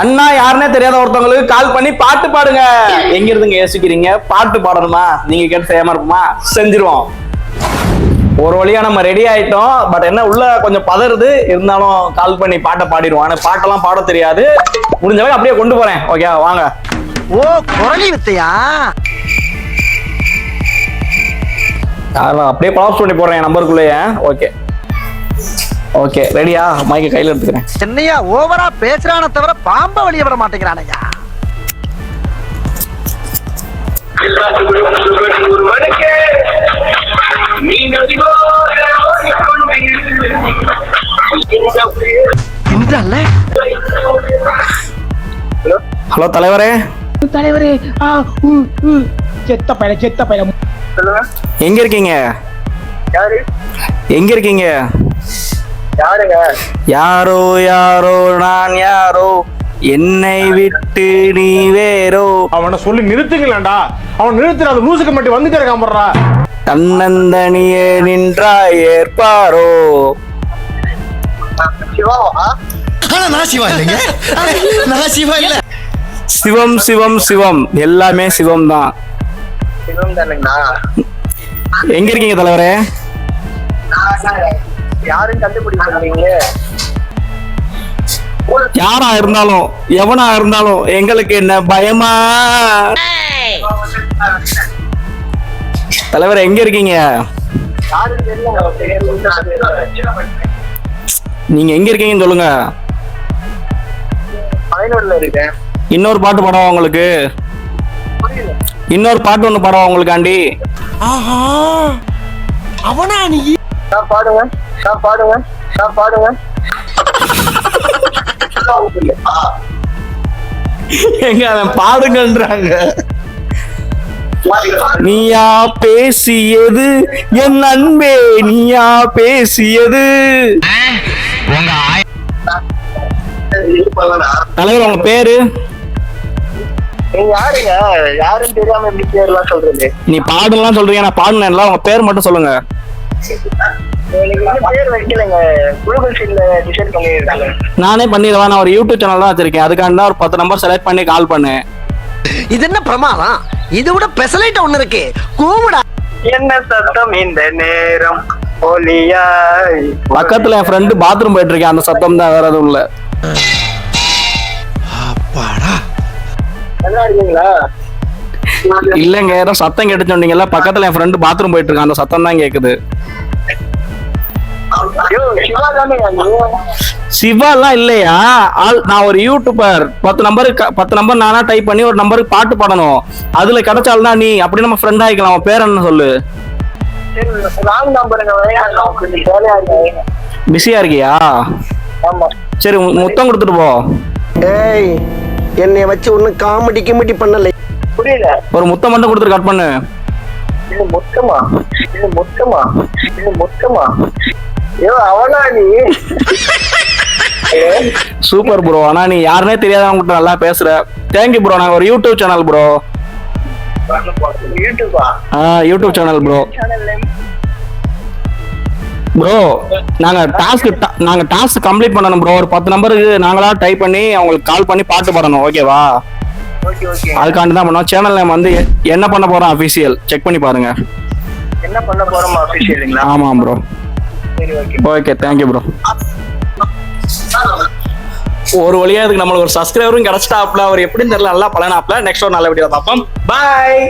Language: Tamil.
அண்ணா யாருன்னே தெரியாத ஒருத்தவங்களுக்கு கால் பண்ணி பாட்டு பாடுங்க. எங்க இருந்துங்க யோசிக்கிறீங்க? பாட்டு பாடணுமா? நீங்க கேட்டு செய்யாம இருக்குமா? செஞ்சிருவோம். ஒரு வழியா நம்ம ரெடி ஆயிட்டோம். பட் என்ன உள்ள கொஞ்சம் பதறுது. இருந்தாலும் கால் பண்ணி பாட்டை பாடிடுவோம். ஆனா பாட்டெல்லாம் பாட தெரியாது. முடிஞ்ச வரை அப்படியே கொண்டு போறேன். ஓகே வாங்க. ஓ குரலி வித்தையா? அப்படியே பாஸ் பண்ணி போடுறேன் என் நம்பருக்குள்ளேயே ஓகே ஓகே ரெடியா? மைக்க கையில எடுத்துக்கிறேன். என்னையா ஓவரா பேசுறான தவிர பாம்ப வெளிய விட மாட்டேங்கிறானையா? ஹலோ தலைவரே. தலைவரே செத்த பையல செத்த பையல எங்க இருக்கீங்க? யாரு? எங்க இருக்கீங்க? யாரோ யாரோ நான் யாரோ? என்னை விட்டு நீ வேறோ? அவனை சொல்லி நிறுத்துங்களேன்டா. அவன் நிறுத்துற அந்த லூசுக்கு மட்டும் வந்துட்டே இருக்கான் தன்னந்தனியே நின்றாய் ஏற்பாரோ சிவாவா? ஆனா நான் சிவா இல்லைங்க. நான் சிவா இல்ல. சிவம் சிவம் சிவம். எல்லாமே சிவம் தான். எங்க இருக்கீங்க தலைவரே? யாரும் கண்டுபிடிக்க சொன்னீங்க யாரா இருந்தாலும் எவனா இருந்தாலும் எங்களுக்கு என்ன பயமா? தலைவரே எங்க இருக்கீங்க? நீங்க எங்க இருக்கீங்கன்னு சொல்லுங்க. இன்னொரு பாட்டு பாடவா உங்களுக்கு? இன்னொரு பாட்டு ஒண்ணு பாடவா உங்களுக்காண்டி? ஆஹா! அவனா நீ? பாடுவேன். பாடுவேன் நான் பாடுவேன் ஆ, எங்க அவன் பாடுங்கன்றாங்க. நீயா பேசியது என் அன்பே நீயா பேசியது? தலைவர் உங்க பேரு? நீ பாடுலாம் சொல்றீங்க நான் பாடுனேன்ல உங்க பேர் மட்டும் சொல்லுங்க. நானே பண்ணிடுவேன் நான் ஒரு யூடியூப் சேனல் தான் வச்சிருக்கேன். அதுக்காண்டி தான் ஒரு பத்து நம்பர் செலக்ட் பண்ணி கால் பண்ணேன். இது என்ன பிரமாதம்? இதை விட பெசலைட் ஒண்ணு இருக்கு. கூவுடா. என்ன சத்தம் இந்த நேரம்? பக்கத்துல என் ஃப்ரெண்டு பாத்ரூம் போயிட்டு இருக்கேன். அந்த சத்தம் தான் வேற எதுவும் இல்ல. அப்பாடா. நல்லா இருக்கீங்களா இல்லைங்க ஏதோ சத்தம் கேட்டு சொன்னீங்கல்ல பக்கத்துல என் ஃப்ரெண்டு பாத்ரூம் போயிட்டு இருக்கான். அந்த சத்தம் தான் கேக்குது. சிவாலாம் இல்லையா? ஆள் நான் ஒரு யூடியூபர் பத்து நம்பருக்கு பத்து நம்பர் நானா டைப் பண்ணி ஒரு நம்பருக்கு பாட்டு பாடணும். அதுல கிடைச்சால் தான் நீ அப்படி நம்ம ஃப்ரெண்ட் ஆயிக்கலாம் உன் பேர் என்ன சொல்லு. பிஸியா இருக்கியா? சரி முத்தம் கொடுத்துட்டு போ. ஏய் என்னை வச்சு ஒன்னும் காமெடி கிமெடி பண்ணல. புரியல. ஒரு முத்தம் மட்டும் கொடுத்துட்டு கட் பண்ணு. இது மொத்தமா? இது மொத்தமா? இது மொத்தமா? சூப்பர் ப்ரோ ஆனா நீ யாருனே தெரியாதவங்க நல்லா பேசுற. தேங்க்யூ ப்ரோ நான் ஒரு யூடியூப் சேனல் ப்ரோ யூடியூபா சேனல் ப்ரோ ப்ரோ நாங்க டாஸ்க் நாங்க டாஸ்க் கம்ப்ளீட் பண்ணணும் ப்ரோ ஒரு பத்து நம்பருக்கு நாங்களா டைப் பண்ணி அவங்களுக்கு கால் பண்ணி பாட்டு பாடணும். ஓகேவா ஓகே ஓகே அதுக்காண்டி தான் பண்ணோம். சேனல் நேம் வந்து என்ன பண்ண போறோம் அபிஷியல் செக் பண்ணி பாருங்க. என்ன பண்ண போறோம் அபிஷியலுங்களா ஆமா ப்ரோ ஓகே தேங்க்யூ ப்ரோ ஒரு வழியா இதுக்கு நம்மளுக்கு ஒரு சப்ஸ்கிரைபரும் கிடைச்சிட்டாப்ல. அவர் எப்படின்னு தெரியல நல்லா பலனாப்ல. நெக்ஸ்ட் ஒரு நல்ல வீடியோ பார்ப்போம். பாய்